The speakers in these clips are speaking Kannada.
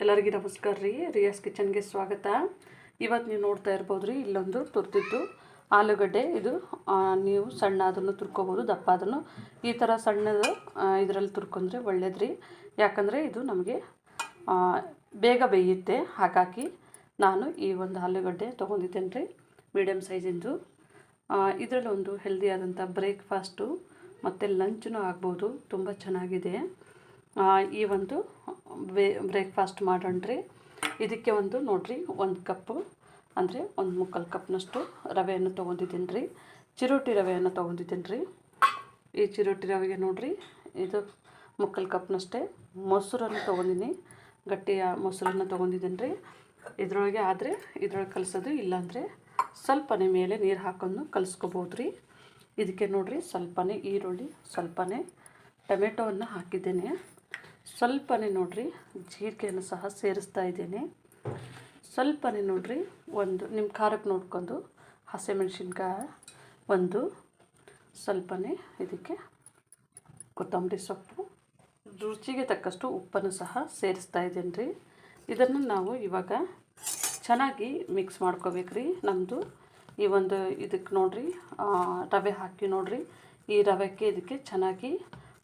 ಎಲ್ಲರಿಗೂ ನಮಸ್ಕಾರ ರೀ. ರಿಯಾಸ್ ಕಿಚನ್ಗೆ ಸ್ವಾಗತ. ಇವತ್ತು ನೀವು ನೋಡ್ತಾ ಇರ್ಬೋದು ರೀ ಇಲ್ಲೊಂದು ತುರ್ತಿದ್ದು ಆಲೂಗಡ್ಡೆ. ಇದು ನೀವು ಸಣ್ಣ ಅದನ್ನು ತುರ್ಕೋಬೋದು, ದಪ್ಪ ಅದನ್ನು. ಈ ಥರ ಸಣ್ಣದು ಇದರಲ್ಲಿ ತುರ್ಕೊಂಡ್ರೆ ಒಳ್ಳೇದು ರೀ. ಯಾಕಂದರೆ ಇದು ನಮಗೆ ಬೇಗ ಬೇಯುತ್ತೆ. ಹಾಗಾಗಿ ನಾನು ಈ ಒಂದು ಆಲೂಗಡ್ಡೆ ತೊಗೊಂಡಿದ್ದೇನೆ ರೀ ಮೀಡಿಯಮ್ ಸೈಜಿಂದು. ಇದರಲ್ಲಿ ಒಂದು ಹೆಲ್ದಿ ಆದಂಥ ಬ್ರೇಕ್ಫಾಸ್ಟು ಮತ್ತು ಲಂಚ್ನೂ ಆಗ್ಬೋದು. ತುಂಬ ಚೆನ್ನಾಗಿದೆ. ಈ ಒಂದು ಬ್ರೇಕ್ಫಾಸ್ಟ್ ಮಾಡೋಣ್ರಿ. ಇದಕ್ಕೆ ಒಂದು ನೋಡಿರಿ, ಒಂದು ಕಪ್ಪು, ಅಂದರೆ ಒಂದು ಮುಕ್ಕಾಲು ಕಪ್ನಷ್ಟು ರವೆಯನ್ನು ತೊಗೊಂಡಿದ್ದೀನಿ ರೀ ಚಿರೋಟಿ ರವೆಯನ್ನು ತೊಗೊಂಡಿದ್ದೀನಿ ರೀ ಈ ಚಿರೋಟಿ ರವೆಗೆ ನೋಡಿರಿ, ಇದು ಮುಕ್ಕಾಲು ಕಪ್ನಷ್ಟೇ ಮೊಸರನ್ನು ತೊಗೊಂಡಿನಿ. ಗಟ್ಟಿಯ ಮೊಸರನ್ನು ತೊಗೊಂಡಿದ್ದೀನಿ ರೀ ಇದರೊಳಗೆ ಆದರೆ, ಇದ್ರೊಳಗೆ ಕಲಿಸೋದು ಇಲ್ಲಾಂದರೆ ಸ್ವಲ್ಪನೇ ಮೇಲೆ ನೀರು ಹಾಕೊಂಡು ಕಲಿಸ್ಕೋಬೋದು ರೀ ಇದಕ್ಕೆ ನೋಡಿರಿ, ಸ್ವಲ್ಪನೇ ಈರುಳ್ಳಿ, ಸ್ವಲ್ಪನೇ ಟೊಮೆಟೋವನ್ನು ಹಾಕಿದ್ದೇನೆ. ಸ್ವಲ್ಪನೇ ನೋಡ್ರಿ, ಜೀರಿಗೆಯನ್ನು ಸಹ ಸೇರಿಸ್ತಾ ಇದ್ದೀನಿ. ಸ್ವಲ್ಪನೇ ನೋಡಿರಿ, ಒಂದು ನಿಮ್ಮ ಖಾರಕ್ಕೆ ನೋಡ್ಕೊಂಡು, ಹಸಿಮೆಣ್ಸಿನ್ಕಾಯಿ ಒಂದು, ಸ್ವಲ್ಪನೇ ಇದಕ್ಕೆ ಕೊತ್ತಂಬರಿ ಸೊಪ್ಪು, ರುಚಿಗೆ ತಕ್ಕಷ್ಟು ಉಪ್ಪನ್ನು ಸಹ ಸೇರಿಸ್ತಾ ಇದ್ದೀನಿ ರೀ. ಇದನ್ನು ನಾವು ಇವಾಗ ಚೆನ್ನಾಗಿ ಮಿಕ್ಸ್ ಮಾಡ್ಕೋಬೇಕ್ರಿ ನಮ್ಮದು ಈ ಒಂದು ಇದಕ್ಕೆ ನೋಡಿರಿ ರವೆ ಹಾಕಿ ನೋಡಿರಿ. ಈ ರವೆಗೆ ಇದಕ್ಕೆ ಚೆನ್ನಾಗಿ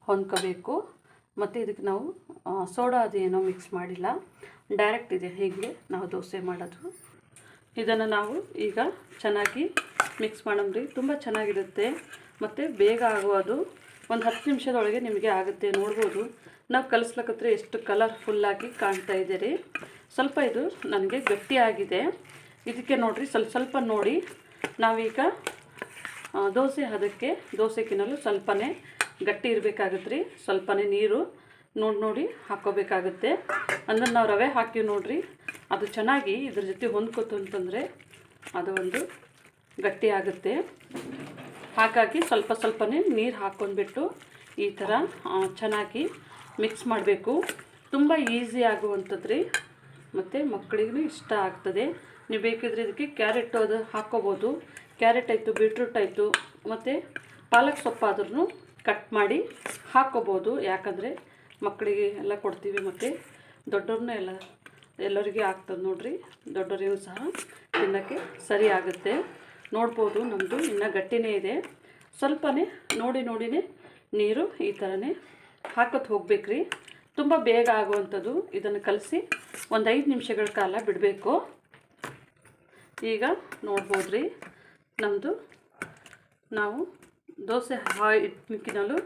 ಹೊಂದ್ಕೋಬೇಕು ಮತ್ತು ಇದಕ್ಕೆ ನಾವು ಸೋಡಾ ಅದು ಏನೋ ಮಿಕ್ಸ್ ಮಾಡಿಲ್ಲ. ಡೈರೆಕ್ಟ್ ಇದೆ, ಹೀಗೆ ನಾವು ದೋಸೆ ಮಾಡೋದು. ಇದನ್ನು ನಾವು ಈಗ ಚೆನ್ನಾಗಿ ಮಿಕ್ಸ್ ಮಾಡಮ್ರಿ ತುಂಬ ಚೆನ್ನಾಗಿರುತ್ತೆ. ಮತ್ತು ಬೇಗ ಆಗೋದು, ಒಂದು ಹತ್ತು ನಿಮಿಷದೊಳಗೆ ನಿಮಗೆ ಆಗುತ್ತೆ ನೋಡ್ಬೋದು. ನಾವು ಕಲಿಸ್ಲಕತ್ರ ಎಷ್ಟು ಕಲರ್ಫುಲ್ಲಾಗಿ ಕಾಣ್ತಾ ಇದೆ ರೀ. ಸ್ವಲ್ಪ ಇದು ನನಗೆ ಗಟ್ಟಿಯಾಗಿದೆ ಇದಕ್ಕೆ ನೋಡಿರಿ, ಸ್ವಲ್ಪ ಸ್ವಲ್ಪ ನೋಡಿ. ನಾವೀಗ ದೋಸೆ ಹದಕ್ಕೆ, ದೋಸೆ ತಿನ್ನಲು ಸ್ವಲ್ಪನೇ ಗಟ್ಟಿ ಇರಬೇಕಾಗತ್ತೆ ರೀ ಸ್ವಲ್ಪನೇ ನೀರು ನೋಡಿ ನೋಡಿ ಹಾಕ್ಕೋಬೇಕಾಗುತ್ತೆ. ಅಂದ್ರೆ ನಾವು ರವೆ ಹಾಕಿವಿ ನೋಡಿರಿ. ಅದು ಚೆನ್ನಾಗಿ ಇದ್ರ ಜೊತೆ ಹೊಂದ್ಕೊತು ಅಂತಂದರೆ ಅದು ಒಂದು ಗಟ್ಟಿ ಆಗುತ್ತೆ. ಹಾಗಾಗಿ ಸ್ವಲ್ಪ ಸ್ವಲ್ಪನೇ ನೀರು ಹಾಕ್ಕೊಂಡ್ಬಿಟ್ಟು ಈ ಥರ ಚೆನ್ನಾಗಿ ಮಿಕ್ಸ್ ಮಾಡಬೇಕು. ತುಂಬ ಈಸಿ ಆಗುವಂಥದ್ದು ರೀ ಮತ್ತು ಮಕ್ಕಳಿಗೂ ಇಷ್ಟ ಆಗ್ತದೆ. ನೀವು ಬೇಕಿದ್ರೆ ಇದಕ್ಕೆ ಕ್ಯಾರೆಟ್ ಅದು ಹಾಕ್ಕೋಬೋದು. ಕ್ಯಾರೆಟ್ ಆಯಿತು, ಬೀಟ್ರೂಟ್ ಆಯಿತು, ಮತ್ತು ಪಾಲಕ್ ಸೊಪ್ಪಾದ್ರೂ ಕಟ್ ಮಾಡಿ ಹಾಕ್ಕೋಬೋದು ಯಾಕಂದರೆ ಮಕ್ಕಳಿಗೆ ಎಲ್ಲ ಕೊಡ್ತೀವಿ ಮತ್ತು ದೊಡ್ಡವ್ರನ್ನ ಎಲ್ಲ ಎಲ್ಲರಿಗೆ ಆಗ್ತದೆ ನೋಡ್ರಿ. ದೊಡ್ಡವ್ರಿಗೂ ಸಹ ತಿನ್ನೋಕ್ಕೆ ಸರಿ ಆಗುತ್ತೆ. ನೋಡ್ಬೋದು ನಮ್ಮದು ಇನ್ನೂ ಗಟ್ಟಿನೇ ಇದೆ. ಸ್ವಲ್ಪನೇ ನೋಡಿ ನೋಡಿನೇ ನೀರು ಈ ಥರನೇ ಹಾಕೋದು ಹೋಗ್ಬೇಕ್ರಿ. ತುಂಬ ಬೇಗ ಆಗುವಂಥದ್ದು. ಇದನ್ನು ಕಲಸಿ ಒಂದು ಐದು ನಿಮಿಷಗಳ ಕಾಲ ಬಿಡಬೇಕು. ಈಗ ನೋಡ್ಬೋದ್ರಿ. ನಮ್ಮದು ನಾವು ದೋಸೆ ಹಾ ಇಟ್ಟಿನಲ್ಲೂ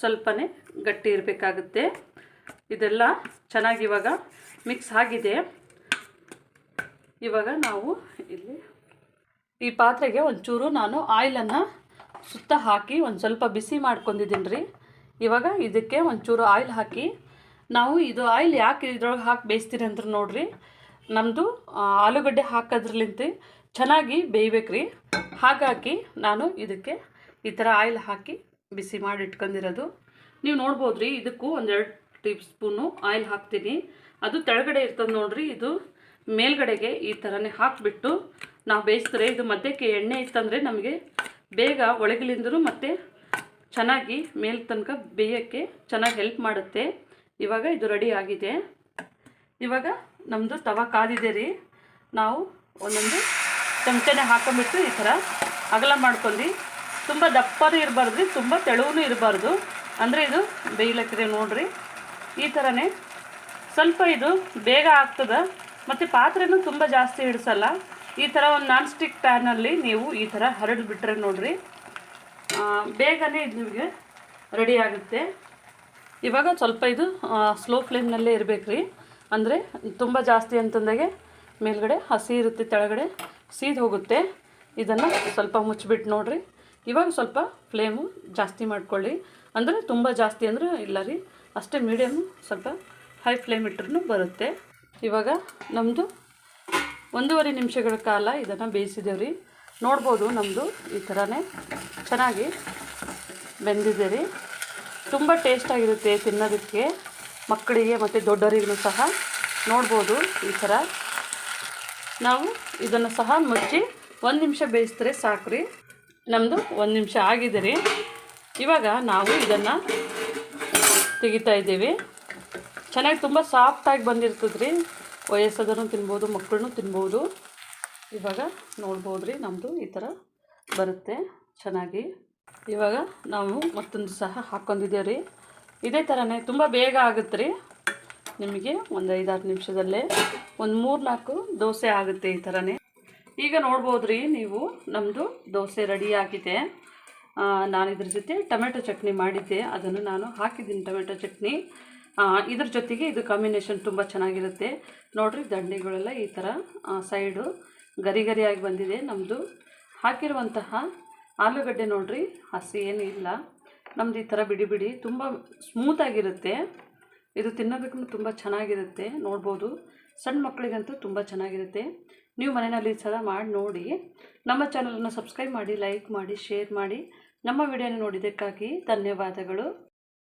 ಸ್ವಲ್ಪನೇ ಗಟ್ಟಿ ಇರಬೇಕಾಗುತ್ತೆ. ಇದೆಲ್ಲ ಚೆನ್ನಾಗಿ ಇವಾಗ ಮಿಕ್ಸ್ ಆಗಿದೆ. ಇವಾಗ ನಾವು ಇಲ್ಲಿ ಈ ಪಾತ್ರೆಗೆ ಒಂಚೂರು ನಾನು ಆಯಿಲನ್ನು ಸುತ್ತ ಹಾಕಿ ಒಂದು ಸ್ವಲ್ಪ ಬಿಸಿ ಮಾಡ್ಕೊಂಡಿದ್ದೀನಿ ರೀ ಇವಾಗ ಇದಕ್ಕೆ ಒಂಚೂರು ಆಯಿಲ್ ಹಾಕಿ ನಾವು ಇದು ಆಯಿಲ್ ಯಾಕೆ ಇದ್ರೊಳಗೆ ಹಾಕಿ ಬೇಯಿಸ್ತೀರಿ ಅಂದ್ರೆ ನೋಡಿರಿ ನಮ್ಮದು ಆಲೂಗಡ್ಡೆ ಹಾಕೋದ್ರಲಿಂತ ಚೆನ್ನಾಗಿ ಬೇಯ್ಬೇಕ್ರಿ. ಹಾಗಾಗಿ ನಾನು ಇದಕ್ಕೆ ಈ ಥರ ಆಯಿಲ್ ಹಾಕಿ ಬಿಸಿ ಮಾಡಿ ಇಟ್ಕೊಂಡಿರೋದು. ನೀವು ನೋಡ್ಬೋದು ರೀ ಇದಕ್ಕೂ ಒಂದೆರಡು ಟೀ ಸ್ಪೂನು ಆಯಿಲ್ ಹಾಕ್ತೀನಿ. ಅದು ತೆಳಗಡೆ ಇರ್ತದೆ ನೋಡ್ರಿ, ಇದು ಮೇಲ್ಗಡೆಗೆ ಈ ಥರನೇ ಹಾಕಿಬಿಟ್ಟು ನಾವು ಬೇಯಿಸಿದ್ರೆ ಇದು ಮಧ್ಯಕ್ಕೆ ಎಣ್ಣೆ ಇತ್ತಂದರೆ ನಮಗೆ ಬೇಗ ಒಳಗಿಲಿಂದರೂ ಮತ್ತು ಚೆನ್ನಾಗಿ ಮೇಲ್ ತನಕ ಬೇಯೋಕ್ಕೆ ಚೆನ್ನಾಗಿ ಹೆಲ್ಪ್ ಮಾಡುತ್ತೆ. ಇವಾಗ ಇದು ರೆಡಿ ಆಗಿದೆ. ಇವಾಗ ನಮ್ಮದು ತವ ಕಾದಿದೆ ರೀ. ನಾವು ಒಂದೊಂದು ಚಮಚನೆ ಹಾಕೊಂಬಿಟ್ಟು ಈ ಥರ ಅಗಲ ಮಾಡ್ಕೊಂಡು. ತುಂಬ ದಪ್ಪನೂ ಇರಬಾರ್ದು ರೀ ತುಂಬ ತೆಳುವೂ ಇರಬಾರ್ದು. ಅಂದರೆ ಇದು ಬೇಯ್ಲಕ್ಕಿದೆ ನೋಡ್ರಿ. ಈ ಥರನೇ ಸ್ವಲ್ಪ ಇದು ಬೇಗ ಆಗ್ತದೆ. ಮತ್ತು ಪಾತ್ರೆನೂ ತುಂಬ ಜಾಸ್ತಿ ಹಿಡಿಸಲ್ಲ. ಈ ಥರ ಒಂದು ನಾನ್ ಸ್ಟಿಕ್ ಪ್ಯಾನಲ್ಲಿ ನೀವು ಈ ಥರ ಹರಡು ಬಿಟ್ಟರೆ ನೋಡ್ರಿ ಬೇಗನೆ ಇದು ನಿಮಗೆ ರೆಡಿ ಆಗುತ್ತೆ. ಇವಾಗ ಸ್ವಲ್ಪ ಇದು ಸ್ಲೋ ಫ್ಲೇಮ್ನಲ್ಲೇ ಇರಬೇಕು ರೀ ಅಂದರೆ ತುಂಬ ಜಾಸ್ತಿ ಅಂತಂದಾಗೆ ಮೇಲ್ಗಡೆ ಹಸಿ ಇರುತ್ತೆ, ತೆಳಗಡೆ ಸೀದ್ ಹೋಗುತ್ತೆ. ಇದನ್ನು ಸ್ವಲ್ಪ ಮುಚ್ಚಿಬಿಟ್ಟು ನೋಡಿರಿ. ಇವಾಗ ಸ್ವಲ್ಪ ಫ್ಲೇಮು ಜಾಸ್ತಿ ಮಾಡ್ಕೊಳ್ಳಿ. ಅಂದರೆ ತುಂಬ ಜಾಸ್ತಿ ಅಂದರೆ ಇಲ್ಲ ರೀ. ಅಷ್ಟೇ ಮೀಡಿಯಮ್ ಸ್ವಲ್ಪ ಹೈ ಫ್ಲೇಮ್ ಇಟ್ರೂ ಬರುತ್ತೆ. ಇವಾಗ ನಮ್ಮದು ಒಂದೂವರೆ ನಿಮಿಷಗಳ ಕಾಲ ಇದನ್ನು ಬೇಯಿಸಿದ್ದೇವೆ ರೀ. ನೋಡ್ಬೋದು ನಮ್ಮದು ಈ ಥರನೇ ಚೆನ್ನಾಗಿ ಬೆಂದಿದೆ ರೀ. ತುಂಬ ಟೇಸ್ಟಾಗಿರುತ್ತೆ ತಿನ್ನೋದಕ್ಕೆ. ಮಕ್ಕಳಿಗೆ ಮತ್ತು ದೊಡ್ಡವರಿಗೂ ಸಹ ನೋಡ್ಬೋದು ಈ ಥರ. ನಾವು ಇದನ್ನು ಸಹ ಮುಚ್ಚಿ ಒಂದು ನಿಮಿಷ ಬೇಯಿಸಿದ್ರೆ ಸಾಕು ರೀ ನಮ್ಮದು ಒಂದು ನಿಮಿಷ ಆಗಿದೆ ರೀ. ಇವಾಗ ನಾವು ಇದನ್ನು ತೆಗಿತಾ ಇದ್ದೀವಿ. ಚೆನ್ನಾಗಿ ತುಂಬ ಸಾಫ್ಟಾಗಿ ಬಂದಿರ್ತದೆ ರೀ. ವಯಸ್ಸದನ್ನು ತಿನ್ಬೋದು ಮಕ್ಕಳನ್ನು ತಿನ್ಬೋದು. ಇವಾಗ ನೋಡ್ಬೋದು ರೀ ನಮ್ಮದು ಈ ಥರ ಬರುತ್ತೆ ಚೆನ್ನಾಗಿ. ಇವಾಗ ನಾವು ಮತ್ತೊಂದು ಸಹ ಹಾಕ್ಕೊಂಡಿದ್ದೇವೆ ರೀ. ಇದೇ ಥರನೇ ತುಂಬ ಬೇಗ ಆಗುತ್ತೆ ರೀ. ನಿಮಗೆ ಒಂದು ಐದಾರು ನಿಮಿಷದಲ್ಲೇ ಒಂದು ಮೂರು ನಾಲ್ಕು ದೋಸೆ ಆಗುತ್ತೆ ಈ ಥರನೇ ಈಗ ನೋಡ್ಬೋದು ರೀ ನೀವು ನಮ್ಮದು ದೋಸೆ ರೆಡಿ ಆಗಿದೆ. ನಾನು ಇದ್ರ ಜೊತೆ ಟೊಮೆಟೊ ಚಟ್ನಿ ಮಾಡಿದ್ದೆ. ಅದನ್ನು ನಾನು ಹಾಕಿದ್ದೀನಿ ಟೊಮೆಟೊ ಚಟ್ನಿ. ಇದ್ರ ಜೊತೆಗೆ ಇದು ಕಾಂಬಿನೇಷನ್ ತುಂಬ ಚೆನ್ನಾಗಿರುತ್ತೆ. ನೋಡಿರಿ ದಂಡೆಗಳೆಲ್ಲ ಈ ಥರ ಸೈಡು ಗರಿ ಗರಿಯಾಗಿ ಬಂದಿದೆ. ನಮ್ಮದು ಹಾಕಿರುವಂತಹ ಆಲೂಗಡ್ಡೆ ನೋಡಿರಿ, ಹಸಿ ಏನೂ ಇಲ್ಲ ನಮ್ದು ಈ ಥರ ಬಿಡಿ ಬಿಡಿ ತುಂಬ ಸ್ಮೂತಾಗಿರುತ್ತೆ ಇದು ತಿನ್ನೋದಕ್ಕೂ ತುಂಬ ಚೆನ್ನಾಗಿರುತ್ತೆ, ನೋಡ್ಬೋದು. ಸಣ್ಣ ಮಕ್ಕಳಿಗಂತೂ ತುಂಬ ಚೆನ್ನಾಗಿರುತ್ತೆ. ನೀವು ಮನೆಯಲ್ಲಿ ಸಲ ಮಾಡಿ ನೋಡಿ. ನಮ್ಮ ಚಾನಲನ್ನು ಸಬ್ಸ್ಕ್ರೈಬ್ ಮಾಡಿ ಲೈಕ್ ಮಾಡಿ ಶೇರ್ ಮಾಡಿ. ನಮ್ಮ ವಿಡಿಯೋನ ನೋಡಿದ್ದಕ್ಕಾಗಿ ಧನ್ಯವಾದಗಳು.